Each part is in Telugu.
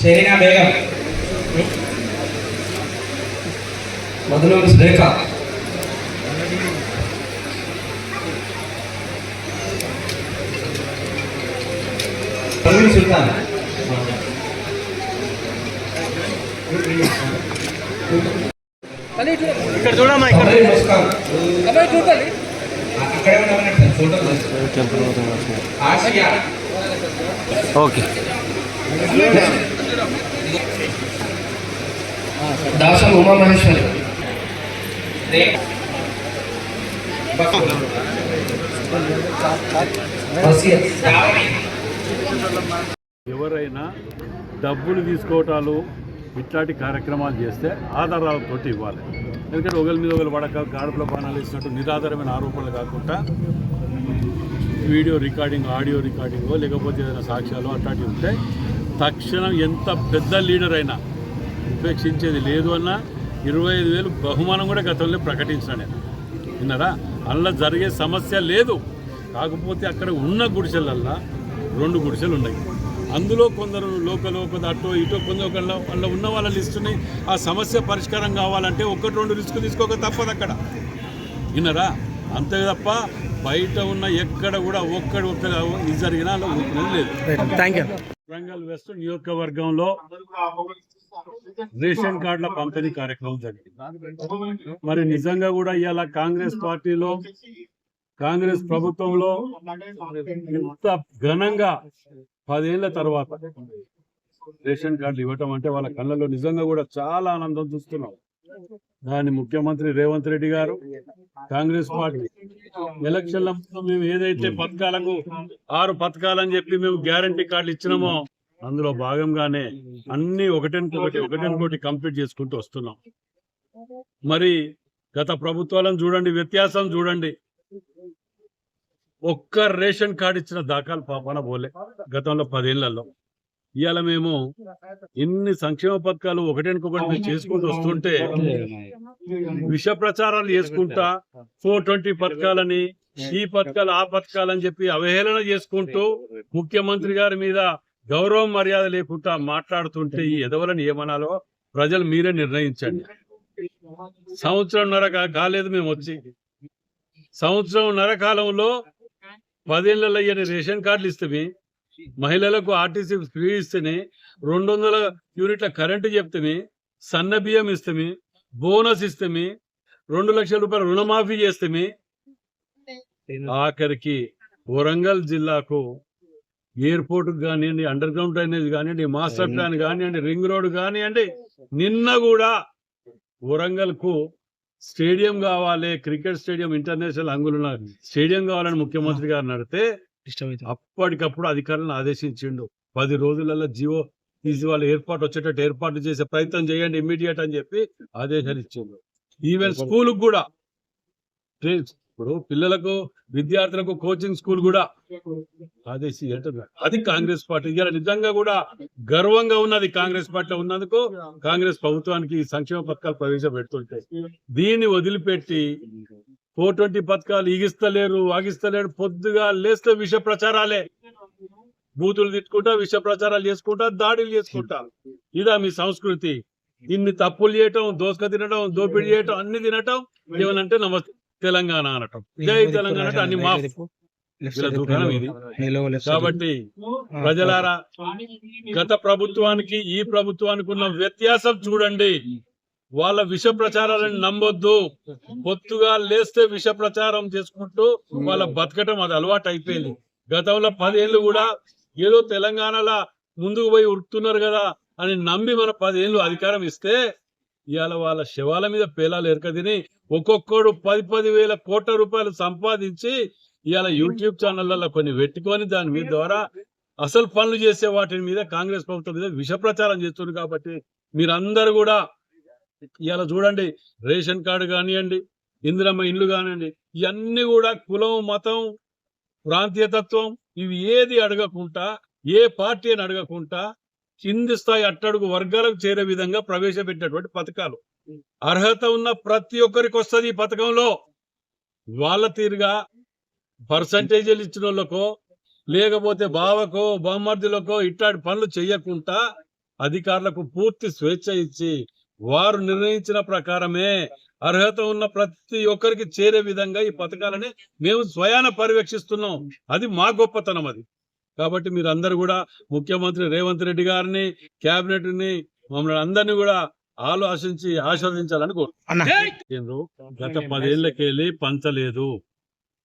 షెరీనా బేగం మధునూరు సురేఖ పర్వీన్ సుల్తాన్ ఇక్కడ చూడమ్మా ఇక్కడ అబ్బాయి ముస్కాన్ అబ్బాయి చూడాలి ఇక్కడే ఉన్నామన్నట్టు ఫోటో ఆసియా ఓకే దాసం ఉమామహేశ్వరి. ఎవరైనా డబ్బులు తీసుకోవటాలు ఇట్లాంటి కార్యక్రమాలు చేస్తే ఆధారాలతో ఇవ్వాలి. ఎందుకంటే ఒకరి మీద ఒకరు పడక గాడుపుల బాణాలు ఇచ్చినట్టు నిరాధారమైన ఆరోపణలు కాకుండా వీడియో రికార్డింగ్ ఆడియో రికార్డింగ్ లేకపోతే ఏదైనా సాక్ష్యాలు అట్లాంటివి ఉంటే తక్షణం ఎంత పెద్ద లీడర్ అయినా ఉపేక్షించేది లేదు అన్న ఇరవై ఐదు వేలు బహుమానం కూడా గతంలో ప్రకటించిన నేను. విన్నారా? అందులో జరిగే సమస్య లేదు. కాకపోతే అక్కడ ఉన్న గుడిసెలల్లా రెండు గుడిసెలు ఉన్నాయి. అందులో కొందరు లోకలో కొంత అటో ఇటో కొందరు ఒకళ్ళ వాళ్ళ ఉన్న వాళ్ళ లిస్టుని ఆ సమస్య పరిష్కారం కావాలంటే ఒకటి రెండు రిస్క్ తీసుకోక తప్పదు అక్కడ. విన్నారా? అంతే తప్ప బయట ఉన్న ఎక్కడ కూడా ఒక్కడ ఒక్క ఇది జరిగినా లేదు. థ్యాంక్ యూ వరంగల్ వెస్ట్ నియోజకవర్గంలో రేషన్ కార్డుల పంపిణీ కార్యక్రమం జరిగింది. మరి నిజంగా కూడా ఇవాళ కాంగ్రెస్ పార్టీలో కాంగ్రెస్ ప్రభుత్వంలో ఇంత ఘనంగా పదేళ్ళ తర్వాత రేషన్ కార్డులు ఇవ్వటం అంటే వాళ్ళ కళ్ళలో నిజంగా కూడా చాలా ఆనందం చూస్తున్నాం. దాని ముఖ్యమంత్రి రేవంత్ రెడ్డి గారు కాంగ్రెస్ పార్టీ ఎలక్షన్ల ముందు మేము ఏదైతే పథకాలకు ఆరు పథకాలని చెప్పి మేము గ్యారంటీ కార్డులు ఇచ్చినామో అందులో భాగంగానే అన్ని ఒకటెనుకొకటి ఒకటెనుకోటి కంప్లీట్ చేసుకుంటూ వస్తున్నాం. మరి గత ప్రభుత్వాలను చూడండి వ్యత్యాసం చూడండి. ఒక్క రేషన్ కార్డు ఇచ్చిన దాఖలు పాపన పోలే గతంలో పదేళ్ళలో. ఇవాళ మేము ఇన్ని సంక్షేమ పథకాలు ఒకటెనుకొకటి మేము చేసుకుంటూ వస్తుంటే విష ప్రచారాలు చేసుకుంటా ఫోర్ ట్వంటీ పథకాలని ఈ పథకాలు ఆ పథకాలని చెప్పి అవహేళన చేసుకుంటూ ముఖ్యమంత్రి గారి మీద గౌరవం మర్యాద లేకుండా మాట్లాడుతుంటే ఈ ఎదవలని ఏమనాలో ప్రజలు మీరే నిర్ణయించండి. సంవత్సరంన్నర కాలేదు మేము వచ్చి. సంవత్సరంన్నర కాలంలో పదేళ్ళలో అయ్యని రేషన్ కార్డులు ఇస్తే మహిళలకు ఆర్టీసీ ఫ్రీ ఇస్తేనే రెండు వందల యూనిట్ల కరెంటు చెప్తేనే సన్న బియ్యం ఇస్తే బోనస్ ఇస్తే రెండు లక్షల రూపాయల రుణమాఫీ చేస్తే ఆఖరికి వరంగల్ జిల్లాకు ఎయిర్పోర్ట్ కానివ్వండి అండర్ గ్రౌండ్ డ్రైనేజ్ కానివ్వండి మాస్టర్ ప్లాన్ కానివ్వండి రింగ్ రోడ్ కానివ్వండి నిన్న కూడా వరంగల్కు స్టేడియం కావాలి క్రికెట్ స్టేడియం ఇంటర్నేషనల్ అంగులున్న స్టేడియం కావాలని ముఖ్యమంత్రి గారు నడితే అప్పటికప్పుడు అధికారులను ఆదేశించిండు. పది రోజులలో జీవో తీసి వాళ్ళు ఏర్పాటు వచ్చేటట్టు ఏర్పాటు చేసే ప్రయత్నం చేయండి ఇమ్మీడియట్ అని చెప్పి ఆదేశాలు ఇచ్చిండు. ఈవెన్ స్కూల్ కూడా. ఇప్పుడు పిల్లలకు విద్యార్థులకు కోచింగ్ స్కూల్ కూడా ఆదేశి. అది కాంగ్రెస్ పార్టీ. ఇవాళ నిజంగా కూడా గర్వంగా ఉన్నది కాంగ్రెస్ పార్టీలో ఉన్నందుకు కాంగ్రెస్ ప్రభుత్వానికి సంక్షేమ పథకాలు ప్రవేశపెడుతుంటాయి. దీన్ని వదిలిపెట్టి ఫోర్ ట్వంటీ పథకాలు ఈగిస్తలేరు ఆగిస్తలేరు పొద్దుగా లేస్తే విష ప్రచారాలే. బూతులు తిట్టుకుంటా విష ప్రచారాలు చేసుకుంటా దాడులు చేసుకుంటా. ఇదా మీ సంస్కృతి. ఇన్ని తప్పులు చేయటం దోసక తినటం దోపిడీ చేయటం అన్ని తినటం ఏమనంటే నమస్తే తెలంగాణ అనటం. జై తెలంగాణ అంటే అన్ని మాఫ్. కాబట్టి ప్రజలారా గత ప్రభుత్వానికి ఈ ప్రభుత్వానికి ఉన్న వ్యత్యాసం చూడండి. వాళ్ళ విష ప్రచారాలను నమ్మొద్దు. పొత్తుగా లేస్తే విష ప్రచారం చేసుకుంటూ వాళ్ళ బతకటం అది అలవాటు అయిపోయింది. గతంలో పదేళ్ళు కూడా ఏదో తెలంగాణలో ముందుకు పోయి ఉరుకుతున్నారు కదా అని నమ్మి మన పదేళ్ళు అధికారం ఇస్తే ఇవాళ వాళ్ళ శవాల మీద పేలాలు ఎరకదిని ఒక్కొక్కడు పది పది వేల కోట్ల రూపాయలు సంపాదించి ఇవాళ యూట్యూబ్ ఛానళ్ళలో కొన్ని పెట్టుకొని దాని మీద ద్వారా అసలు పనులు చేసే వాటి మీద కాంగ్రెస్ ప్రభుత్వం మీద విష ప్రచారం చేస్తున్నారు కాబట్టి మీరందరూ కూడా ఇవాళ చూడండి రేషన్ కార్డు కానివ్వండి ఇందిరమ్మ ఇండ్లు కానివ్వండి ఇవన్నీ కూడా కులం మతం ప్రాంతీయతత్వం ఇవి ఏది అడగకుండా ఏ పార్టీ అని అడగకుండా కింది స్థాయి అట్టడుగు వర్గాలకు చేరే విధంగా ప్రవేశపెట్టినటువంటి పథకాలు. అర్హత ఉన్న ప్రతి ఒక్కరికి వస్తుంది ఈ పథకంలో. వాళ్ళ తీరుగా పర్సంటేజీలు ఇచ్చిన వాళ్ళకో లేకపోతే బావకో బామ్మర్దులకో ఇట్లాంటి పనులు చేయకుండా అధికారులకు పూర్తి స్వేచ్ఛ ఇచ్చి వారు నిర్ణయించిన ప్రకారమే అర్హత ఉన్న ప్రతి ఒక్కరికి చేరే విధంగా ఈ పథకాలని మేము స్వయాన పర్యవేక్షిస్తున్నాం. అది మా గొప్పతనం అది. కాబట్టి మీరు అందరు కూడా ముఖ్యమంత్రి రేవంత్ రెడ్డి గారిని కేబినెట్ని మమ్మల్ని అందరినీ కూడా ఆలోచించి ఆస్వాదించాలని కోరుతున్నాను గత పదేళ్ళకెళ్ళి పంచలేదు.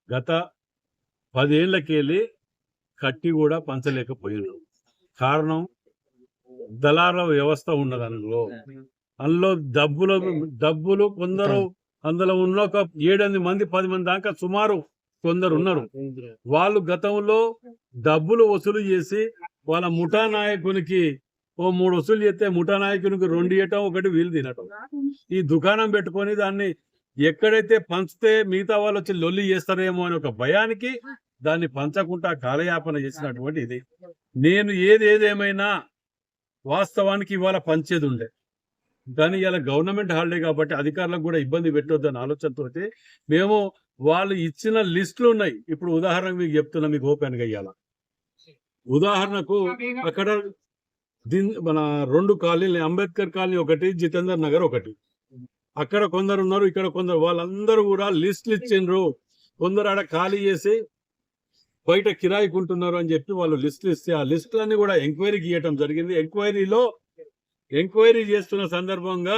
గత పదేళ్ళకెళ్ళి కట్టి కూడా పంచలేకపోయిండు కారణం దళాల వ్యవస్థ ఉన్నది అందులో డబ్బులు డబ్బులు కొందరు అందులో ఉన్న ఒక ఏడెనిమిది మంది పది మంది దాకా సుమారు కొందరు ఉన్నారు. వాళ్ళు గతంలో డబ్బులు వసూలు చేసి వాళ్ళ ముఠా నాయకునికి ఓ మూడు వసూలు చేస్తే ముఠా నాయకునికి రెండు ఇవ్వటం ఒకటి వీలు తినటం. ఈ దుకాణం పెట్టుకొని దాన్ని ఎక్కడైతే పంచితే మిగతా వాళ్ళు వచ్చి లొల్లి చేస్తారేమో అని ఒక భయానికి దాన్ని పంచకుండా కాలయాపన చేసినటువంటి ఇది. నేను ఏది ఏదేమైనా వాస్తవానికి ఇవాళ పంచేది ఉండే. కానీ ఇలా గవర్నమెంట్ హాలిడే కాబట్టి అధికారులకు కూడా ఇబ్బంది పెట్టొద్దు అని ఆలోచనతో మేము వాళ్ళు ఇచ్చిన లిస్టులు ఉన్నాయి. ఇప్పుడు ఉదాహరణకు మీకు చెప్తున్నా మీకు ఓపెన్ అయ్యాల ఉదాహరణకు అక్కడ దీన్ మన రెండు కాలనీ అంబేద్కర్ కాలనీ ఒకటి జితేందర్ నగర్ ఒకటి. అక్కడ కొందరు ఉన్నారు ఇక్కడ కొందరు వాళ్ళందరూ కూడా లిస్టులు ఇచ్చిండ్రు. కొందరు ఆడ ఖాళీ చేసి బయట కిరాయికుంటున్నారు అని చెప్పి వాళ్ళు లిస్టులు ఇస్తే ఆ లిస్టులన్నీ కూడా ఎంక్వైరీకి ఇవ్వటం జరిగింది. ఎంక్వైరీలో ఎంక్వైరీ చేస్తున్న సందర్భంగా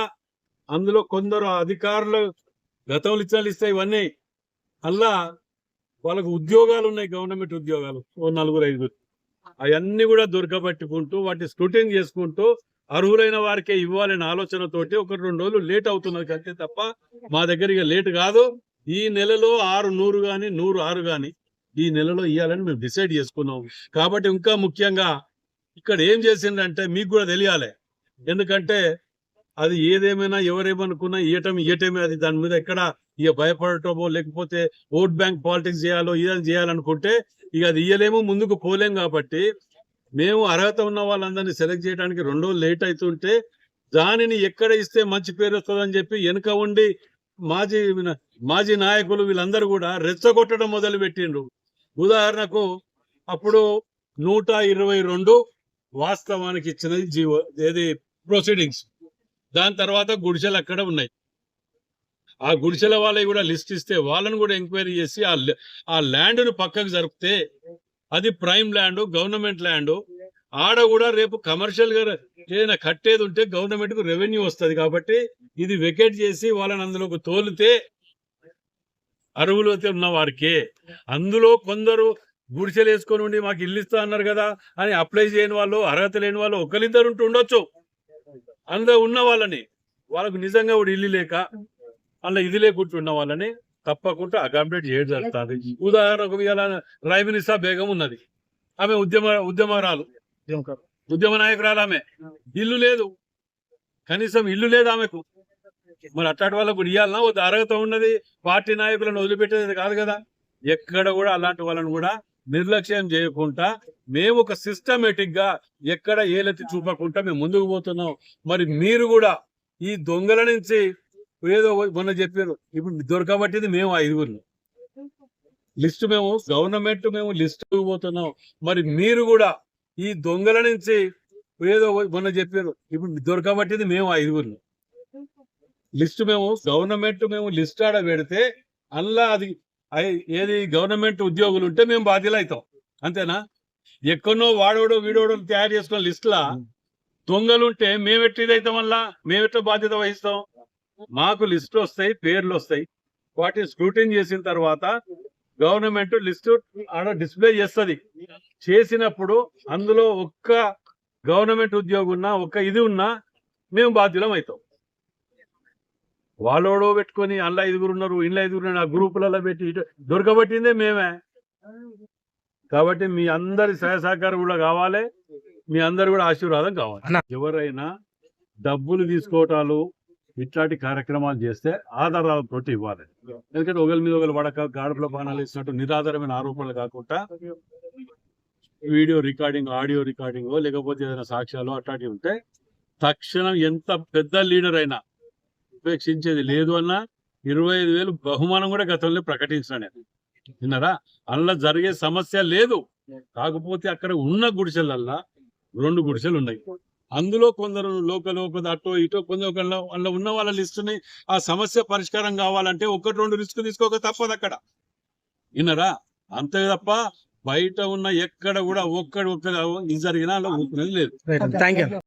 అందులో కొందరు అధికారులు గతంలో ఇచ్చిన ఇస్తే ఇవన్నీ అలా వాళ్ళకు ఉద్యోగాలు ఉన్నాయి గవర్నమెంట్ ఉద్యోగాలు ఓ నలుగురు ఐదుగురు. అవన్నీ కూడా దొరకబట్టుకుంటూ వాటిని స్క్రూటింగ్ చేసుకుంటూ అర్హులైన వారికే ఇవ్వాలనే ఆలోచనతోటి ఒక రెండు రోజులు లేట్ అవుతున్నది అంతే తప్ప మా దగ్గర ఇక లేట్ కాదు. ఈ నెలలో ఆరు నూరు కానీ నూరు ఆరు కానీ ఈ నెలలో ఇవ్వాలని మేము డిసైడ్ చేసుకున్నాం. కాబట్టి ఇంకా ముఖ్యంగా ఇక్కడ ఏం చేసిందంటే మీకు కూడా తెలియాలి. ఎందుకంటే అది ఏదేమైనా ఎవరేమనుకున్నా ఇయటం ఇయటమే అది దాని మీద ఎక్కడ ఇక భయపడటమో లేకపోతే ఓట్ బ్యాంక్ పాలిటిక్స్ చేయాలో ఇదని చేయాలనుకుంటే ఇక అది ఇయ్యలేము ముందుకు పోలేం కాబట్టి మేము అర్హత ఉన్న వాళ్ళందరినీ సెలెక్ట్ చేయడానికి రెండు రోజులు లేట్ అవుతుంటే దానిని ఎక్కడ ఇస్తే మంచి పేరు వస్తుందని చెప్పి వెనుక ఉండి మాజీ మాజీ నాయకులు వీళ్ళందరూ కూడా రెచ్చగొట్టడం మొదలు పెట్టిండ్రు ఉదాహరణకు అప్పుడు నూట ఇరవై రెండు వాస్తవానికి ఇచ్చినది జీవో ఏది? ప్రొసీడింగ్స్ దాని తర్వాత గుడిసెలు అక్కడ ఉన్నాయి. ఆ గుడిసెల వాళ్ళకి కూడా లిస్ట్ ఇస్తే వాళ్ళని కూడా ఎంక్వైరీ చేసి ఆ ఆ ల్యాండ్ను పక్కకు జరిపితే అది ప్రైమ్ ల్యాండ్ గవర్నమెంట్ ల్యాండ్. ఆడ కూడా రేపు కమర్షియల్గా ఏదైనా కట్టేది ఉంటే గవర్నమెంట్కు రెవెన్యూ వస్తుంది కాబట్టి ఇది వెకేట్ చేసి వాళ్ళని అందులోకి తోలితే అరువులోతే ఉన్న వారికి అందులో కొందరు గుడిసెలు వేసుకొని ఉండి మాకు ఇల్లు ఇస్తా అన్నారు కదా అని అప్లై చేయని వాళ్ళు అర్హత లేని వాళ్ళు ఒకరిద్దరు ఉంటూ ఉండొచ్చు. అందులో ఉన్న వాళ్ళని వాళ్ళకు నిజంగా కూడా ఇల్లు లేక అందులో ఇది లేకుండా ఉన్న వాళ్ళని తప్పకుండా అకామిడేట్ చేయడం జరుగుతుంది. ఉదాహరణకు ఇవాళ రైమినిసా బేగం ఉన్నది. ఆమె ఉద్యమ ఉద్యమరాలు. ఉద్యమ నాయకురాలు ఆమె. ఇల్లు లేదు. కనీసం ఇల్లు లేదు ఆమెకు. మరి అట్లాంటి వాళ్ళకు ఇవ్వాలన్నా ఒక అర్హత ఉన్నది. పార్టీ నాయకులను వదిలిపెట్టేది కాదు కదా. ఎక్కడ కూడా అలాంటి వాళ్ళని కూడా నిర్లక్ష్యం చేయకుండా మేము ఒక సిస్టమేటిక్గా ఎక్కడ ఏలెత్తి చూపకుండా మేము ముందుకు పోతున్నాం. మరి మీరు కూడా ఈ దొంగల నుంచి ఏదో మొన్న చెప్పారు ఇప్పుడు దొరకబట్టింది మేము ఐదుగురు లిస్ట్ మేము గవర్నమెంట్ మేము లిస్ట్ పోతున్నాం. మరి మీరు కూడా ఈ దొంగల నుంచి ఏదో మొన్న చెప్పారు ఇప్పుడు దొరకబట్టింది మేము ఐదుగురు లిస్ట్ మేము గవర్నమెంట్ మేము లిస్ట్ ఆడ పెడితే అల్లా అది ఏది గవర్నమెంట్ ఉద్యోగులు ఉంటే మేము బాధ్యులు అవుతాం అంతేనా? ఎక్కడో వాడోడో వీడోడో తయారు చేసుకున్న లిస్ట్ లా దొంగలుంటే మేము ఎట్టి అవుతాం వల్ల మేము ఎట్లా బాధ్యత వహిస్తాం? మాకు లిస్ట్ వస్తాయి పేర్లు వస్తాయి. వాటిని స్క్రూటిన్ చేసిన తర్వాత గవర్నమెంట్ లిస్ట్ ఆడ డిస్ప్లే చేస్తుంది. చేసినప్పుడు అందులో ఒక్క గవర్నమెంట్ ఉద్యోగి ఉన్నా ఒక్క ఇది ఉన్నా మేము బాధ్యులం అవుతాం వాళ్ళోడో పెట్టుకొని అందులో ఐదుగురు ఉన్నారు ఇంట్లో ఐదుగురు ఆ గ్రూపులలో పెట్టి దొరకబట్టిందే మేమే. కాబట్టి మీ అందరి సహాయ సహకారం కూడా కావాలి మీ అందరు కూడా ఆశీర్వాదం కావాలి. ఎవరైనా డబ్బులు తీసుకోవటాలు ఇట్లాంటి కార్యక్రమాలు చేస్తే ఆధారాలతో ఇవ్వాలి. ఎందుకంటే ఒకరి మీద ఒకరు పడక గాడుపుల బాణాలు ఇచ్చినట్టు నిరాధారమైన ఆరోపణలు కాకుండా వీడియో రికార్డింగ్ ఆడియో రికార్డింగ్ లేకపోతే ఏదైనా సాక్ష్యాలు అట్లాంటివి ఉంటే తక్షణం ఎంత పెద్ద లీడర్ అయినా ఉపేక్షించేది లేదు అన్న ఇరవై ఐదు వేలు బహుమానం కూడా గతంలో ప్రకటించిన నేను విన్నారా? అందులో జరిగే సమస్య లేదు. కాకపోతే అక్కడ ఉన్న గుడిసెలల్లా రెండు గుడిసెలు ఉన్నాయి. అందులో కొందరు లోకల్ కొందరు అటో ఇటో కొందరు ఒకళ్ళ అందులో ఉన్న వాళ్ళ లిస్టుని ఆ సమస్య పరిష్కారం కావాలంటే ఒకటి రెండు రిస్క్ తీసుకోక తప్పదు అక్కడ. విన్నరా? అంతే తప్ప బయట ఉన్న ఎక్కడ కూడా ఒక్కడ ఒక్క ఇది జరిగినా అలా ఊపినది లేదు.